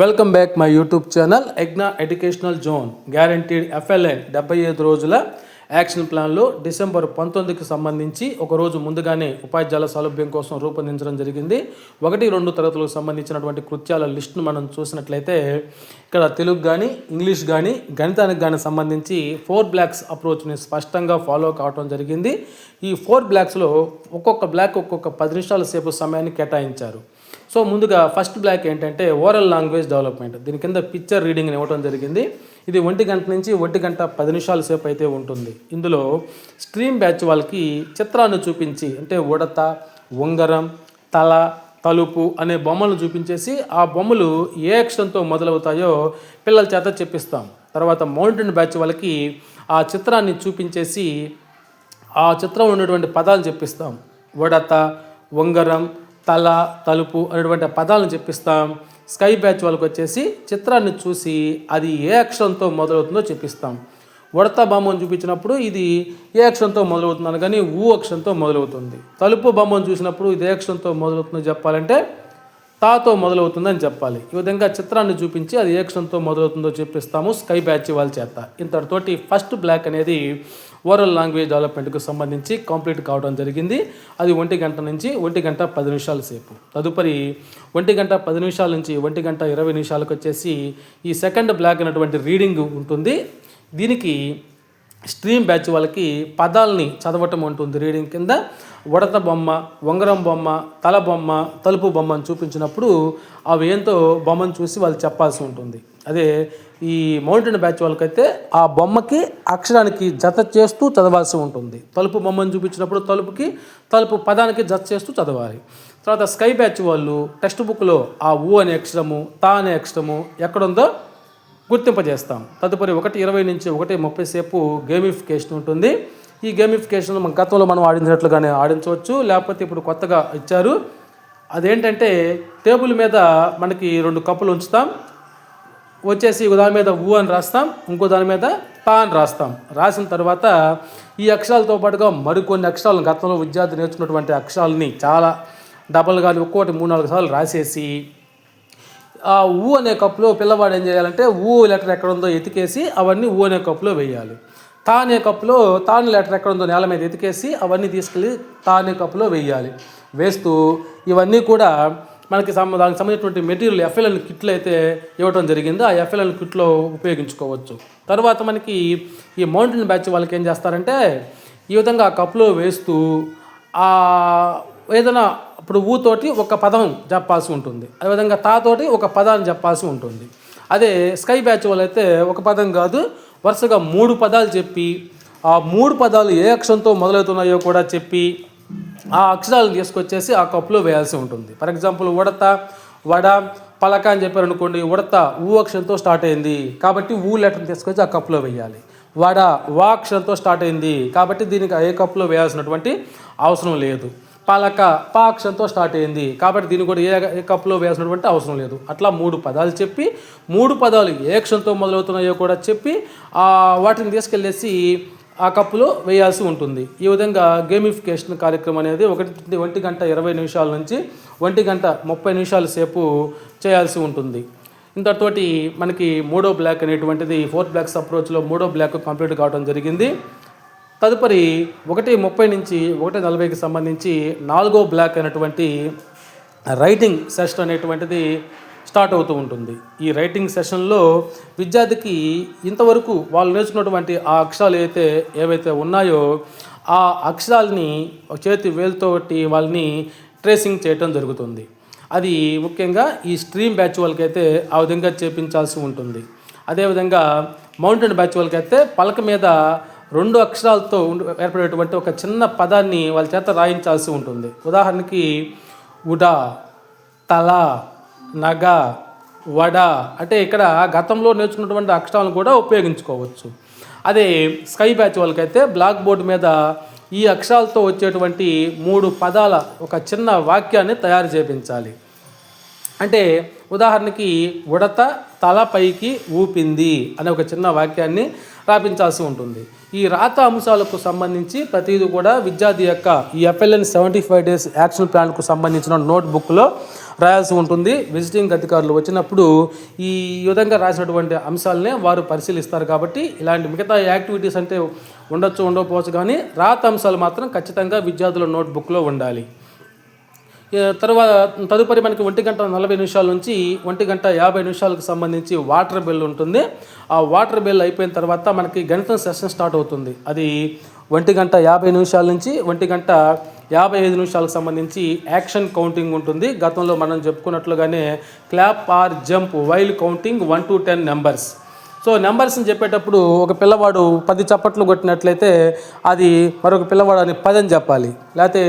Welcome back my YouTube channel ఎగ్నా educational zone guaranteed FLN డెబ్బై ఐదు రోజుల యాక్షన్ ప్లాన్లో డిసెంబర్ పంతొమ్మిదికి సంబంధించి ఒకరోజు ముందుగానే ఉపాధ్యాయుల సౌలభ్యం కోసం రూపొందించడం జరిగింది. ఒకటి రెండు తరగతులకు సంబంధించినటువంటి కృత్యాల లిస్టును మనం చూసినట్లయితే ఇక్కడ తెలుగు కానీ ఇంగ్లీష్ కానీ గణితానికి కానీ సంబంధించి ఫోర్ బ్లాక్స్ అప్రోచ్ని స్పష్టంగా ఫాలో కావడం జరిగింది. ఈ ఫోర్ బ్లాక్స్లో ఒక్కొక్క బ్లాక్ ఒక్కొక్క పది నిమిషాల సేపు సమయాన్ని కేటాయించారు. సో ముందుగా ఫస్ట్ బ్లాక్ ఏంటంటే ఓరల్ లాంగ్వేజ్ డెవలప్మెంట్. దీని కింద పిక్చర్ రీడింగ్ ఇవ్వడం జరిగింది. ఇది ఒంటి గంట నుంచి ఒంటి గంట పది నిమిషాల సేపు అయితే ఉంటుంది. ఇందులో స్ట్రీమ్ బ్యాచ్ వాళ్ళకి చిత్రాన్ని చూపించి అంటే ఉడత ఉంగరం తల తలుపు అనే బొమ్మలను చూపించేసి ఆ బొమ్మలు ఏ అక్షరంతో మొదలవుతాయో పిల్లల చేత చెప్పిస్తాం. తర్వాత మౌంటైన్ బ్యాచ్ వాళ్ళకి ఆ చిత్రాన్ని చూపించేసి ఆ చిత్రం ఉన్నటువంటి పదాలు చెప్పిస్తాం. ఉడత ఉంగరం తల తలుపు అనేటువంటి పదాలను చెప్పిస్తాం. స్కై బ్యాచ్ వాళ్ళకి వచ్చేసి చిత్రాన్ని చూసి అది ఏ అక్షరంతో మొదలవుతుందో చెప్పిస్తాం. ఉడత బొమ్మను చూపించినప్పుడు ఇది ఏ అక్షరంతో మొదలవుతుందని కానీ ఊ అక్షరంతో మొదలవుతుంది. తలుపు బొమ్మను చూసినప్పుడు ఇది ఏ అక్షరంతో మొదలవుతుందో చెప్పాలంటే తాతో మొదలవుతుందని చెప్పాలి. ఈ విధంగా చిత్రాన్ని చూపించి అది ఏ క్షణంతో మొదలవుతుందో చెప్పిస్తాము. స్కై బ్యాచ్ వాళ్ళ చేత. ఇంతటితోటి ఫస్ట్ బ్లాక్ అనేది ఓరల్ లాంగ్వేజ్ డెవలప్మెంట్కు సంబంధించి కంప్లీట్ కావడం జరిగింది. అది ఒంటి గంట నుంచి ఒంటి గంట పది నిమిషాల సేపు. తదుపరి ఒంటి గంట పది నిమిషాల నుంచి ఒంటి గంట ఇరవై నిమిషాలకు వచ్చేసి ఈ సెకండ్ బ్లాక్ అనేటువంటి రీడింగ్ ఉంటుంది. దీనికి స్ట్రీమ్ బ్యాచ్ వాళ్ళకి పదాలని చదవటం ఉంటుంది రీడింగ్ కింద. ఉడత బొమ్మ ఉంగరం బొమ్మ తల బొమ్మ తలుపు బొమ్మను చూపించినప్పుడు అవి ఏంతో బొమ్మను చూసి వాళ్ళు చెప్పాల్సి ఉంటుంది. అదే ఈ మౌంటైన్ బ్యాచ్ వాళ్ళకైతే ఆ బొమ్మకి అక్షరానికి జత చేస్తూ చదవాల్సి ఉంటుంది. తలుపు బొమ్మను చూపించినప్పుడు తలుపుకి తలుపు పదానికి జత చేస్తూ చదవాలి. తర్వాత స్కై బ్యాచ్ వాళ్ళు టెక్స్ట్ బుక్లో ఆ ఊ అనే అక్షరము తా అనే అక్షరము ఎక్కడుందో గుర్తింపజేస్తాం. తదుపరి ఒకటి ఇరవై నుంచి ఒకటి ముప్పై సేపు గేమిఫికేషన్ ఉంటుంది. ఈ గేమిఫికేషన్ మన గతంలో మనం ఆడించినట్లుగానే ఆడించవచ్చు. లేకపోతే ఇప్పుడు కొత్తగా ఇచ్చారు. అదేంటంటే టేబుల్ మీద మనకి రెండు కప్పులు ఉంచుతాం. వచ్చేసి ఒక దాని మీద ఊ అని రాస్తాం. ఇంకో దాని మీద పా అని రాస్తాం. రాసిన తర్వాత ఈ అక్షరాలతో పాటుగా మరికొన్ని అక్షరాలను గతంలో విద్యార్థి నేర్చుకున్నటువంటి అక్షరాలని చాలా డబల్ కానీ ఒక్కోటి మూడు నాలుగు సార్లు రాసేసి ఆ ఊ అనే కప్పులో పిల్లవాడు ఏం చేయాలంటే ఊ లెటర్ ఎక్కడ ఉందో ఎతికేసి అవన్నీ ఊ అనే కప్పులో వేయాలి. తానే కప్పులో తాను లెటర్ ఎక్కడ ఉందో నేల మీద ఎతికేసి అవన్నీ తీసుకెళ్ళి తానే కప్పులో వేయాలి. వేస్తూ ఇవన్నీ కూడా మనకి సంబ దానికి సంబంధించినటువంటి మెటీరియల్ ఎఫ్ఎల్ఎన్ కిట్లు అయితే ఇవ్వడం జరిగింది. ఆ ఎఫ్ఎల్ఎన్ కిట్లో ఉపయోగించుకోవచ్చు. తర్వాత మనకి ఈ మౌంటైన్ బ్యాచ్ వాళ్ళకి ఏం చేస్తారంటే ఈ విధంగా ఆ కప్పులో వేస్తూ ఏదైనా ఇప్పుడు ఊతోటి ఒక పదం చెప్పాల్సి ఉంటుంది. అదేవిధంగా తాతోటి ఒక పదాన్ని చెప్పాల్సి ఉంటుంది. అదే స్కై బ్యాచ్ వాళ్ళు అయితే ఒక పదం కాదు వరుసగా మూడు పదాలు చెప్పి ఆ మూడు పదాలు ఏ అక్షరంతో మొదలవుతున్నాయో కూడా చెప్పి ఆ అక్షరాలను తీసుకొచ్చేసి ఆ కప్పులో వేయాల్సి ఉంటుంది. ఫర్ ఎగ్జాంపుల్ ఉడత వడ పలక అని చెప్పారు అనుకోండి ఉడత ఊ అక్షరంతో స్టార్ట్ అయింది. కాబట్టి ఊ లెటర్ని తీసుకొచ్చి ఆ కప్పులో వేయాలి. వడ వా అక్షరంతో స్టార్ట్ అయింది. కాబట్టి దీనికి ఏ కప్పులో వేయాల్సినటువంటి అవసరం లేదు. పలక పా అక్షరంతో స్టార్ట్ అయింది. కాబట్టి దీన్ని కూడా ఏ కప్పులో వేసినటువంటి అవసరం లేదు. అట్లా మూడు పదాలు చెప్పి మూడు పదాలు ఏ అక్షరంతో మొదలవుతున్నాయో కూడా చెప్పి వాటిని తీసుకెళ్ళేసి ఆ కప్పులో వేయాల్సి ఉంటుంది. ఈ విధంగా గేమిఫికేషన్ కార్యక్రమం అనేది ఒకటి ఒంటి గంట ఇరవై నిమిషాల నుంచి ఒంటి గంట ముప్పై నిమిషాల సేపు చేయాల్సి ఉంటుంది. ఇంతటితోటి మనకి మూడో బ్లాక్ అనేటువంటిది ఫోర్త్ బ్లాక్స్ అప్రోచ్లో మూడో బ్లాక్ కంప్లీట్ కావడం జరిగింది. తదుపరి ఒకటి ముప్పై నుంచి ఒకటి నలభైకి సంబంధించి నాలుగో బ్లాక్ అయినటువంటి రైటింగ్ సెషన్ అనేటువంటిది స్టార్ట్ అవుతూ ఉంటుంది. ఈ రైటింగ్ సెషన్లో విద్యార్థికి ఇంతవరకు వాళ్ళు నేర్చుకున్నటువంటి ఆ అక్షరాలు అయితే ఏవైతే ఉన్నాయో ఆ అక్షరాలని చేతి వేలుతోటి వాళ్ళని ట్రేసింగ్ చేయటం జరుగుతుంది. అది ముఖ్యంగా ఈ స్ట్రీమ్ బ్యాచ్ వాళ్ళకైతే ఆ విధంగా చేపించాల్సి ఉంటుంది. అదేవిధంగా మౌంటైన్ బ్యాచ్ వాళ్ళకైతే పలక మీద రెండు అక్షరాలతో ఏర్పడేటువంటి ఒక చిన్న పదాన్ని వాళ్ళ చేత రాయించాల్సి ఉంటుంది. ఉదాహరణకి ఉడ తల నగ వడ అంటే ఇక్కడ గతంలో నేర్చుకున్నటువంటి అక్షరాలను కూడా ఉపయోగించుకోవచ్చు. అదే స్కై బ్యాచ్ వాళ్ళకైతే బ్లాక్ బోర్డు మీద ఈ అక్షరాలతో వచ్చేటువంటి మూడు పదాల ఒక చిన్న వాక్యాన్ని తయారు చేపించాలి. అంటే ఉదాహరణకి ఉడత తల పైకి ఊపింది అనే ఒక చిన్న వాక్యాన్ని రాపించాల్సి ఉంటుంది. ఈ రాత అంశాలకు సంబంధించి ప్రతిదీ కూడా విద్యార్థి యొక్క ఈ FLN seventy five days action ప్లాన్కు సంబంధించిన నోట్బుక్లో రాయాల్సి ఉంటుంది. విజిటింగ్ అధికారులు వచ్చినప్పుడు ఈ విధంగా రాసినటువంటి అంశాలనే వారు పరిశీలిస్తారు కాబట్టి ఇలాంటి మిగతా యాక్టివిటీస్ అంటే ఉండొచ్చు ఉండకపోవచ్చు కానీ రాత అంశాలు మాత్రం ఖచ్చితంగా విద్యార్థుల నోట్బుక్లో ఉండాలి. తర్వాత తదుపరి మనకి ఒంటి గంట నలభై నిమిషాల నుంచి ఒంటి గంట యాభై నిమిషాలకు సంబంధించి వాటర్ బిల్ ఉంటుంది. ఆ వాటర్ బిల్ అయిపోయిన తర్వాత మనకి గణితం సెషన్ స్టార్ట్ అవుతుంది. అది ఒంటి గంట యాభై నిమిషాల నుంచి ఒంటి గంట యాభై ఐదు నిమిషాలకు సంబంధించి యాక్షన్ కౌంటింగ్ ఉంటుంది. గతంలో మనం చెప్పుకున్నట్లుగానే clap or jump while counting one to ten numbers. So నెంబర్స్ని చెప్పేటప్పుడు ఒక పిల్లవాడు పది చప్పట్లు కొట్టినట్లయితే అది మరొక పిల్లవాడు అని పదని చెప్పాలి. లేకపోతే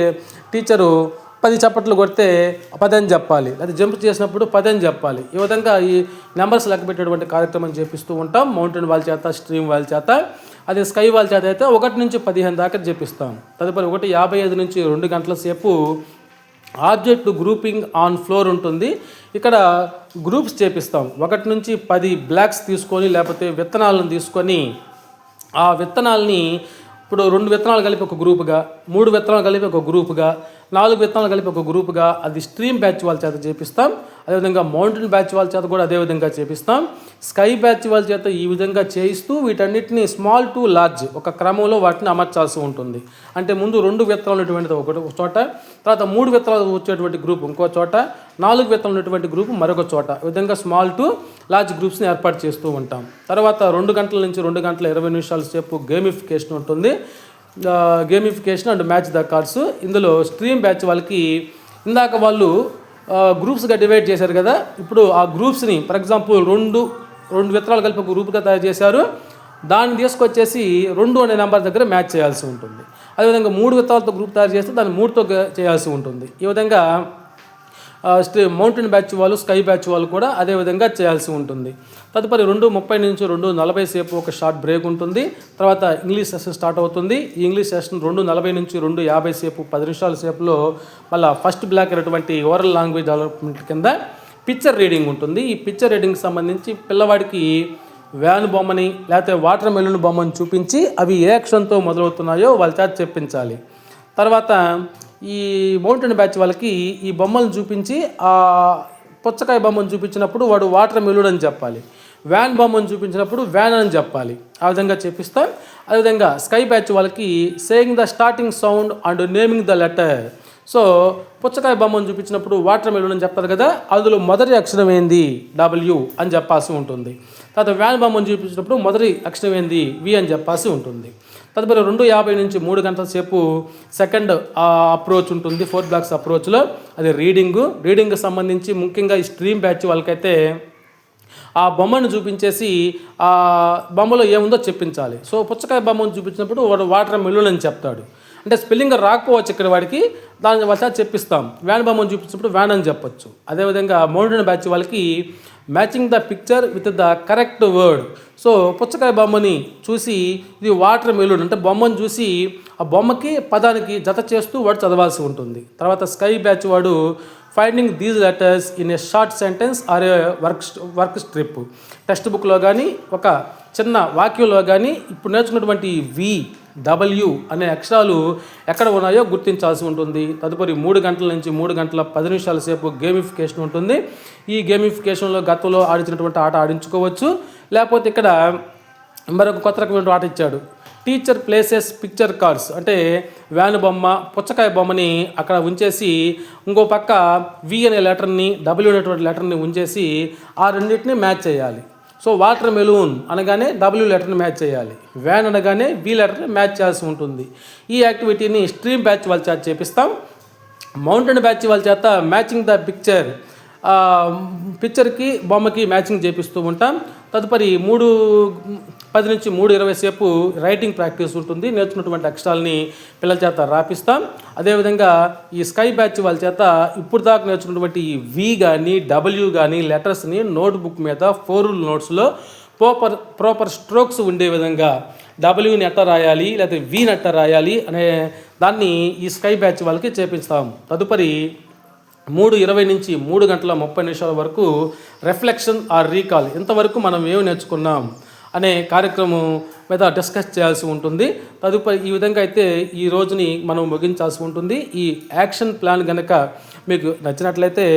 టీచరు పది చప్పట్లు కొడితే పదని చెప్పాలి. అది జంప్ చేసినప్పుడు పదని చెప్పాలి. ఈ విధంగా ఈ నెంబర్స్ లెక్క పెట్టేటువంటి కార్యక్రమం చేపిస్తూ ఉంటాం. మౌంటైన్ వాళ్ళ చేత స్ట్రీమ్ వాళ్ళ చేత అదే స్కై వాల్ చేత అయితే ఒకటి నుంచి పదిహేను దాకా చేపిస్తాం. తదుపరి ఒకటి యాభై ఐదు నుంచి రెండు గంటల సేపు ఆబ్జెక్ట్ గ్రూపింగ్ ఆన్ ఫ్లోర్ ఉంటుంది. ఇక్కడ గ్రూప్స్ చేపిస్తాం. ఒకటి నుంచి పది బ్లాక్స్ తీసుకొని లేకపోతే విత్తనాలను తీసుకొని ఆ విత్తనాలని ఇప్పుడు రెండు విత్తనాలు కలిపి ఒక గ్రూపుగా మూడు విత్తనాలు కలిపి ఒక గ్రూపుగా నాలుగు విత్తనాలు కలిపి ఒక గ్రూపుగా అది స్ట్రీమ్ బ్యాచ్ వాళ్ళ చేత చేపిస్తాం. అదేవిధంగా మౌంటైన్ బ్యాచ్ వాళ్ళ చేత కూడా అదే విధంగా చేపిస్తాం. స్కై బ్యాచ్ వాళ్ళ చేత ఈ విధంగా చేయిస్తూ వీటన్నిటిని స్మాల్ టు లార్జ్ ఒక క్రమంలో వాటిని అమర్చాల్సి ఉంటుంది. అంటే ముందు రెండు విత్తనాలు ఉన్నటువంటిది ఒకటి ఒక చోట తర్వాత మూడు విత్తనాలు వచ్చేటువంటి గ్రూప్ ఇంకో చోట నాలుగు విత్తనాలు ఉన్నటువంటి గ్రూప్ మరొక చోట. ఈ విధంగా స్మాల్ టు లార్జ్ గ్రూప్స్ని ఏర్పాటు చేస్తూ ఉంటాం. తర్వాత రెండు గంటల నుంచి రెండు గంటల ఇరవై నిమిషాల సేపు గేమిఫికేషన్ ఉంటుంది. Gamification and match the cards ఇందులో స్ట్రీమ్ బ్యాచ్ వాళ్ళకి ఇందాక వాళ్ళు గ్రూప్స్గా డివైడ్ చేశారు కదా. ఇప్పుడు ఆ గ్రూప్స్ని ఫర్ ఎగ్జాంపుల్ రెండు రెండు విత్తనాలు కలిపి ఒక గ్రూప్గా తయారు చేశారు. దాన్ని తీసుకొచ్చేసి రెండు అనే నెంబర్ దగ్గర మ్యాచ్ చేయాల్సి ఉంటుంది. అదేవిధంగా మూడు విత్తనాలతో గ్రూప్ తయారు చేస్తే దాన్ని మూడుతో చేయాల్సి ఉంటుంది. ఈ విధంగా మౌంటైన్ బ్యాచ్ వాళ్ళు స్కై బ్యాచ్ వాళ్ళు కూడా అదే విధంగా చేయాల్సి ఉంటుంది. తదుపరి రెండు ముప్పై నుంచి రెండు నలభై సేపు ఒక షార్ట్ బ్రేక్ ఉంటుంది. తర్వాత ఇంగ్లీష్ సెషన్ స్టార్ట్ అవుతుంది. ఈ ఇంగ్లీష్ సెషన్ రెండు నలభై నుంచి రెండు యాభై సేపు పది నిమిషాల సేపులో మళ్ళీ ఫస్ట్ బ్లాక్ అయినటువంటి ఓరల్ లాంగ్వేజ్ డెవలప్మెంట్ కింద పిక్చర్ రీడింగ్ ఉంటుంది. ఈ పిక్చర్ రీడింగ్కి సంబంధించి పిల్లవాడికి వ్యాన్ బొమ్మని లేకపోతే వాటర్ మెలూన్ బొమ్మని చూపించి అవి ఏ అక్షరంతో మొదలవుతున్నాయో వాళ్ళ చేత చెప్పించాలి. తర్వాత ఈ మౌంటైన్ బ్యాచ్ వాళ్ళకి ఈ బొమ్మలను చూపించి ఆ పుచ్చకాయ బొమ్మను చూపించినప్పుడు వాడు వాటర్ మిల్లుడు అని చెప్పాలి. వ్యాన్ బొమ్మను చూపించినప్పుడు వ్యాన్ అని చెప్పాలి. ఆ విధంగా చెప్పిస్తాం. అదేవిధంగా స్కై బ్యాచ్ వాళ్ళకి saying the starting sound and naming the letter so పుచ్చకాయ బొమ్మను చూపించినప్పుడు వాటర్ మెలూన్ అని చెప్తారు కదా అందులో మొదటి అక్షరం ఏంది? డబ్ల్యూ అని చెప్పాల్సి ఉంటుంది. తర్వాత వ్యాన్ బొమ్మను చూపించినప్పుడు మొదటి అక్షరం ఏంది? వి అని చెప్పాల్సి ఉంటుంది. తదుపరి రెండు యాభై నుంచి మూడు గంటల సేపు సెకండ్ అప్రోచ్ ఉంటుంది ఫోర్ బ్లాక్స్ అప్రోచ్లో. అది రీడింగ్. రీడింగ్కి సంబంధించి ముఖ్యంగా ఈ స్ట్రీమ్ బ్యాచ్ వాళ్ళకైతే ఆ బొమ్మను చూపించేసి ఆ బొమ్మలో ఏముందో చెప్పించాలి. సో పుచ్చకాయ బొమ్మను చూపించినప్పుడు వాడు వాటర్ మిల్లులు అని చెప్తాడు. అంటే స్పెల్లింగ్ రాకపోవచ్చు ఇక్కడ వాడికి దాని వల్ల చెప్పిస్తాం. వ్యాన్ బొమ్మను చూపించినప్పుడు వ్యాన్ అని చెప్పొచ్చు. అదేవిధంగా మౌంటైన్ బ్యాచ్ వాళ్ళకి matching the picture with the correct word so పుచ్చకాయ బొమ్మని చూసి ఇది వాటర్ మెలూన్ అంటే బొమ్మను చూసి ఆ బొమ్మకి పదానికి జత చేస్తూ వాడు చదవాల్సి ఉంటుంది. తర్వాత స్కై బ్యాచ్ వాడు finding these letters in a short sentence or a work work strip text బుక్లో కానీ ఒక చిన్న వాక్యంలో కానీ ఇప్పుడు నేర్చుకున్నటువంటి వి డబ్ల్యూ అనే అక్షరాలు ఎక్కడ ఉన్నాయో గుర్తించాల్సి ఉంటుంది. తదుపరి మూడు గంటల నుంచి మూడు గంటల పది నిమిషాల సేపు గేమిఫికేషన్ ఉంటుంది. ఈ గేమిఫికేషన్లో గతంలో ఆడించినటువంటి ఆట ఆడించుకోవచ్చు. లేకపోతే ఇక్కడ మరొక కొత్త రకమైన ఆట ఇచ్చాడు. టీచర్ ప్లేసెస్ పిక్చర్ కార్డ్స్ అంటే వ్యాను బొమ్మ పుచ్చకాయ బొమ్మని అక్కడ ఉంచేసి ఇంకో పక్క వి అనే లెటర్ని డబ్ల్యూ అనేటువంటి లెటర్ని ఉంచేసి ఆ రెండింటిని మ్యాచ్ చేయాలి. సో వాటర్ మెలూన్ అనగానే డబ్ల్యూ లెటర్ని మ్యాచ్ చేయాలి. వ్యాన్ అనగానే వి లెటర్ని మ్యాచ్ చేయాల్సి ఉంటుంది. ఈ యాక్టివిటీని స్ట్రీమ్ బ్యాచ్ వాళ్ళ చేత చేపిస్తాం. మౌంటైన్ బ్యాచ్ వాళ్ళ చేత మ్యాచింగ్ ద పిక్చర్ పిక్చర్కి బొమ్మకి మ్యాచింగ్ చేపిస్తూ ఉంటాం. తదుపరి మూడు పది నుంచి మూడు ఇరవై సేపు రైటింగ్ ప్రాక్టీస్ ఉంటుంది. నేర్చుకున్నటువంటి అక్షరాలని పిల్లల చేత రాపిస్తాం. అదేవిధంగా ఈ స్కై బ్యాచ్ వాళ్ళ చేత ఇప్పుడు దాకా నేర్చుకున్నటువంటి ఈ వి కానీ డబ్ల్యూ కానీ లెటర్స్ని నోట్బుక్ మీద ఫోర్ రూల్ నోట్స్లో ప్రోపర్ ప్రాపర్ స్ట్రోక్స్ ఉండే విధంగా డబ్ల్యూని ఎట్ట రాయాలి లేకపోతే వీని ఎట్ట రాయాలి అనే దాన్ని ఈ స్కై బ్యాచ్ వాళ్ళకి చేపిస్తాం. తదుపరి మూడు ఇరవై నుంచి మూడు గంటల ముప్పై నిమిషాల వరకు రిఫ్లెక్షన్ ఆర్ రీకాల్ ఇంతవరకు మనం ఏమి నేర్చుకున్నాం అనే కార్యక్రమం మీద డిస్కస్ చేయాల్సి ఉంటుంది. తదుపరి ఈ విధంగా అయితే ఈ రోజుని మనం ముగించాల్సి ఉంటుంది. ఈ యాక్షన్ ప్లాన్ కనుక మీకు నచ్చినట్లయితే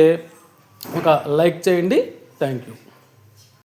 ఒక లైక్ చేయండి. Thank you